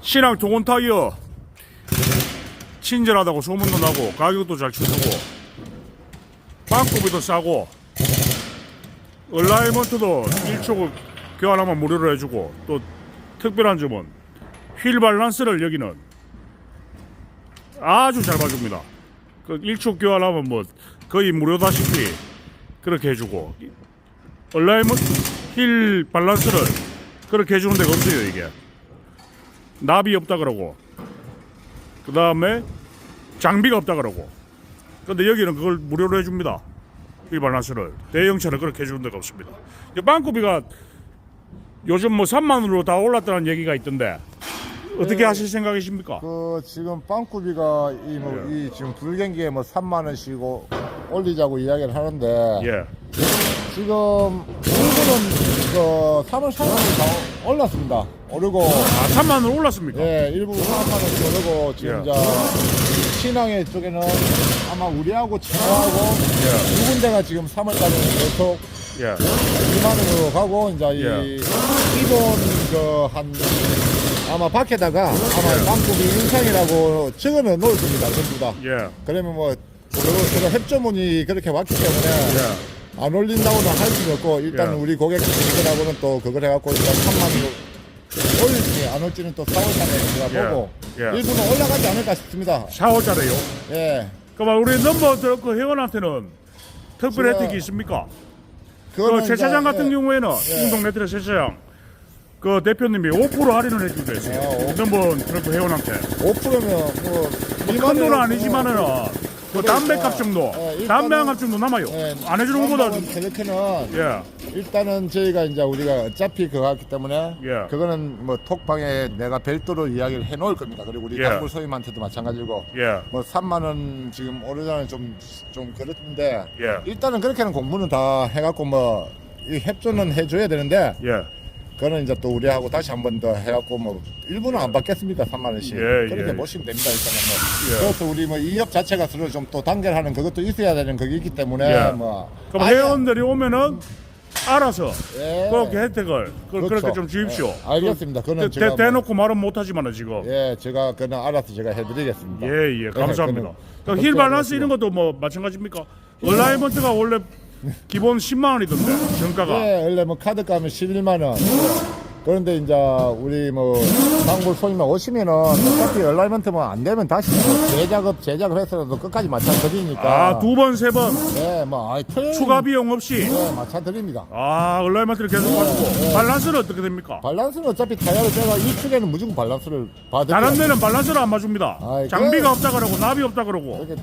신앙 동원 타이어 친절하다고 소문도 나고 가격도 잘 쳐주고 빵꾸비도 싸고 얼라이먼트도 1초 교환하면 무료로 해주고 또 특별한 점은 휠 밸런스를 여기는 아주 잘 봐줍니다. 그 1초 교환하면 뭐 거의 무료다시피 그렇게 해주고 얼라이먼트 휠 밸런스를 그렇게 해주는 데가 없어요 이게 나비 없다 그러고 그 다음에 장비가 없다 그러고 근데 여기는 그걸 무료로 해줍니다. 이 밸런스를. 대형차는 그렇게 해주는 데가 없습니다. 이 빵꾸비가 요즘 뭐 3만 원으로 다 올랐다는 얘기가 있던데 어떻게 하실 생각이십니까? 그 지금 빵꾸비가 이뭐이 지금 불경기에 뭐 3만 원씩고 올리자고 이야기를 하는데 예, 지금 일부는 그 3월 3일이 다 올랐습니다. 오르고 아 3만 원 올랐습니까? 예 일부 3만 원씩 오르고 지금 예. 이제 신앙의 쪽에는 아마 우리하고 청하고 예, 두 군데가 지금 3월달에 계속 예, 2만 원으로 가고 이제 이 예. 기본 그한 아마 밖에다가 아마 빵꾸비 인상이라고 적어놓 놓을 겁니다 전부 다. 예, 그러면 뭐 그거 그런 협조문이 그렇게 왔기 때문에 예, 안 올린다고는 할 수는 없고 일단 예. 우리 고객들하고는 또 그걸 해갖고 일단 3만 원 올릴지 안 올지는 또 4월달에 제가 예. 보고 예. 일부는 올라가지 않을까 싶습니다. 4월달에요. 예. 그러면 우리 넘버 그 회원한테는 특별 혜택이 있습니까? 그 세차장 같은 예. 경우에는 예. 인동 네트레 세차장 그 대표님이 5% 할인을 해주고 있어요. 아, 오. 넘버 트럭 회원한테 5%면 뭐큰 돈은 아니지만은 그 담배 값 정도, 예, 일단은- 담배 한 값 정도 남아요. 예, 안 해주는 것보다 좀- 그렇게는 예, 일단은 저희가 이제 우리가 어차피 그거 하기 때문에 예. 그거는 뭐 톡방에 내가 별도로 이야기를 해 놓을 겁니다. 그리고 우리 예. 단골 소임한테도 마찬가지고 예, 뭐 3만 원 지금 오르자는 좀 좀 그렇던데 예, 일단은 그렇게는 공부는 다 해갖고 뭐 이 협조는 해줘야 되는데 예, 그거는 이제 또 우리하고 다시 한 번 더 해갖고 뭐 일부는 안 받겠습니다 3만 원씩 예, 그렇게 예. 보시면 됩니다 일단은 뭐 예. 그것도 우리 뭐 이업 자체가 서로 좀 또 단결하는 그것도 있어야 되는 그게 있기 때문에 예. 뭐 그럼 아예- 회원들이 오면은 알아서 예. 그 혜택을 그, 그렇죠. 렇게좀 주십시오. 예, 알겠습니다. 그거는 대, 제가 뭐- 대놓고 말은 못하지만은 지금 예, 제가 그냥 알아서 제가 해드리겠습니다. 예, 예, 감사합니다. 그거는 그럼 힐 밸런스 이런 것도 뭐 마찬가지입니까? 얼라이먼트가 원래 기본 10만 원이던데 정가가. 예, 원래 뭐 카드 가면 11만 원. 그런데 이제 우리 뭐 단골 손님 오시면은 어차피 얼라이먼트만 안 되면 다시 뭐 재작업 재작업 해서라도 끝까지 맞춰 드리니까. 아, 두 번, 세번 예, 뭐 아이, 추가 비용 없이 예, 맞춰 드립니다. 아, 얼라이먼트를 계속 가지고 밸런스는 어떻게 됩니까? 밸런스는 어차피 타이어를 제가 이 축에는 무조건 밸런스를 봐드립니다. 다른 데는 밸런스를 안 맞춥니다. 아이, 장비가 그- 없다 그러고 나비 없다 그러고. 이렇게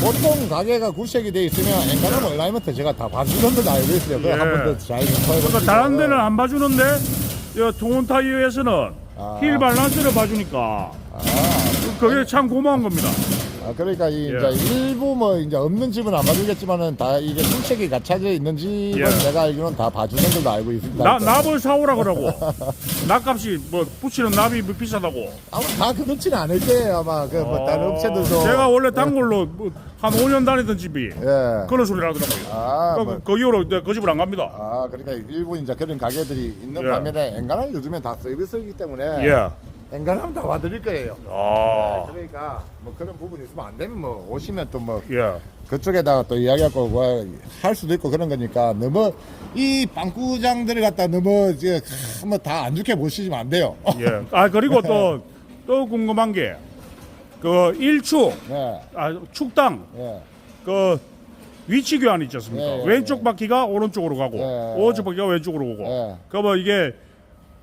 보통 가게가 구색이 돼 있으면 엔간하면 얼라이먼트 제가 다 봐주는 걸 알고 있어요. 그걸 예. 한번 더 잘 그러니까 다른 데는 안 봐주는데 이 동원 타이어에서는 아. 힐 밸런스를 봐주니까 아, 그게 참 고마운 겁니다. 아, 그러니까 이 예. 이제 일부 뭐 이제 없는 집은 안 봐주겠지만은 다 이게 출첵이 갖춰져 있는 집은 예. 제가 알기로는 다 봐주는 걸로 알고 있습니다. 나, 납을 사오라 그러고 납값이 뭐 붙이는 납이 뭐 비싸다고 아마 다 그렇지는 않을 거예요 아마 그 뭐 다른 업체들도 어, 제가 원래 단골로 뭐한 5년 다니던 집이 예. 그런 소리를 하더라고요 아, 그, 뭐, 그 이후로 내가 그 집을 안 갑니다 아 그러니까 일부 이제 그런 가게들이 있는 예. 반면에 엔간하면 요즘엔 다 서비스이기 때문에 예. 엔간하면 다 봐드릴 거예요. 아, 그러니까 뭐 그런 부분이 있으면 안 되면 뭐 오시면 또 뭐 예. 그쪽에다가 또 이야기하고 뭐할 수도 있고 그런 거니까 너무 이 빵꾸장들을 갖다 너무 이제 뭐다 안 좋게 보시면 안 돼요. 예. 아 그리고 또 또 궁금한 게 그 일축 네, 아 축당 예, 그 위치 교환 있지 않습니까? 예, 예, 왼쪽 바퀴가 오른쪽으로 가고 예. 오른쪽 바퀴가 왼쪽으로 오고 예. 그러면 이게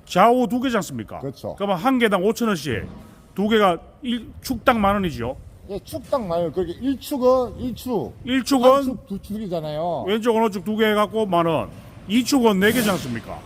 좌우 두 개지 않습니까? 그렇죠. 그러면 한 개당 5천 원씩 두 개가 일, 축당 만 원이죠. 예, 축당 말고 그게 1축은 1축, 1축은 축, 두 축이잖아요. 왼쪽 오른쪽 두 개 갖고 만 원. 2축은 네 개지 않습니까?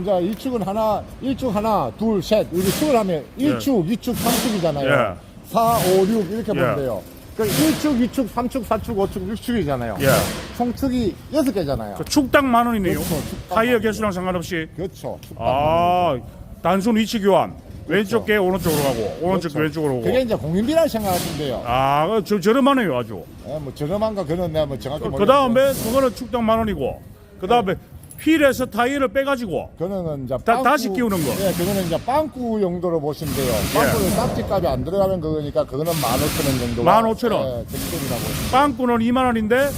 이제 1축은 하나, 1축 하나, 둘, 셋 이렇게 축을 하면 1축, 2축, 3축이잖아요. 예. 4, 5, 6 이렇게 보면 예. 돼요. 그 1축, 2축, 3축, 4축, 5축, 6축이잖아요. 예. 총축이 6개잖아요. 그 축당 만 원이네요. 그렇죠. 축당 타이어 만 개수랑 상관없이. 그렇죠. 축당. 아, 단순 위치 교환. 왼쪽 게 오른쪽으로 가고 오른쪽 게 그렇죠. 왼쪽으로 오고. 그게 이제 공인비라 생각하시면 돼요. 아, 그 저, 저렴하네요, 아주. 예, 뭐 저렴한가 그는 내가 뭐 정확히 그 모르겠는데. 다음에 그거는 축당 만 원이고 그 다음에 휠에서 타이어를 빼가지고 그거는 이제 다- 다시 끼우는 거. 예, 그거는 이제 빵꾸 용도로 보시면 돼요. 빵꾸는 깍지값이 안 들어가는 거니까 그거는 15,000원 정도. 15,000 원. 예, 적정이라고. 빵꾸는 2만 원인데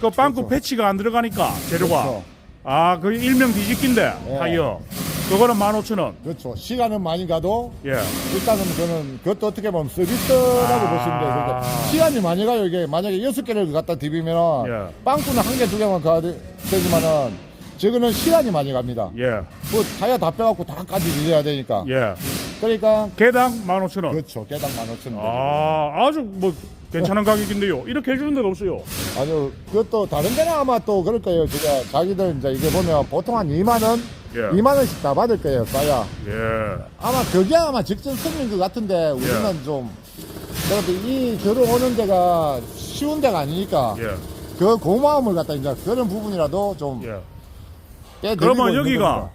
그 빵꾸 그렇죠. 패치가 안 들어가니까 재료가 그렇죠. 아 그 일명 뒤집기인데 예. 타이어 그거는 15,000원 그렇죠. 시간은 많이 가도 예 일단은 저는 그것도 어떻게 보면 서비스라고 아. 보시면 돼요. 그러니까 시간이 많이 가요. 이게 만약에 여섯 개를 갖다 디비면 예. 빵꾸는 한 개, 두 개만 가야 되- 되지만은 저거는 시간이 많이 갑니다. 예, 뭐 타이어 다 빼갖고 다까지 밀어야 되니까. 예. 그러니까 개당 15,000원. 그렇죠. 개당 15,000원. 아, 아주 뭐 괜찮은 가격인데요. 이렇게 해주는 데가 없어요. 아니요, 그것도 다른 데는 아마 또 그럴 거예요. 제가 자기들 이제 이게 보면 보통 한 2만 원, 예. 2만 원씩 다 받을 거예요. 싸야. 예, 아마 그게 아마 직전성인 것 같은데 우리는 예. 좀 그래도 이 들어오는 데가 쉬운 데가 아니니까 예, 그 고마움을 갖다 이제 그런 부분이라도 좀 예. 그러면 여기가.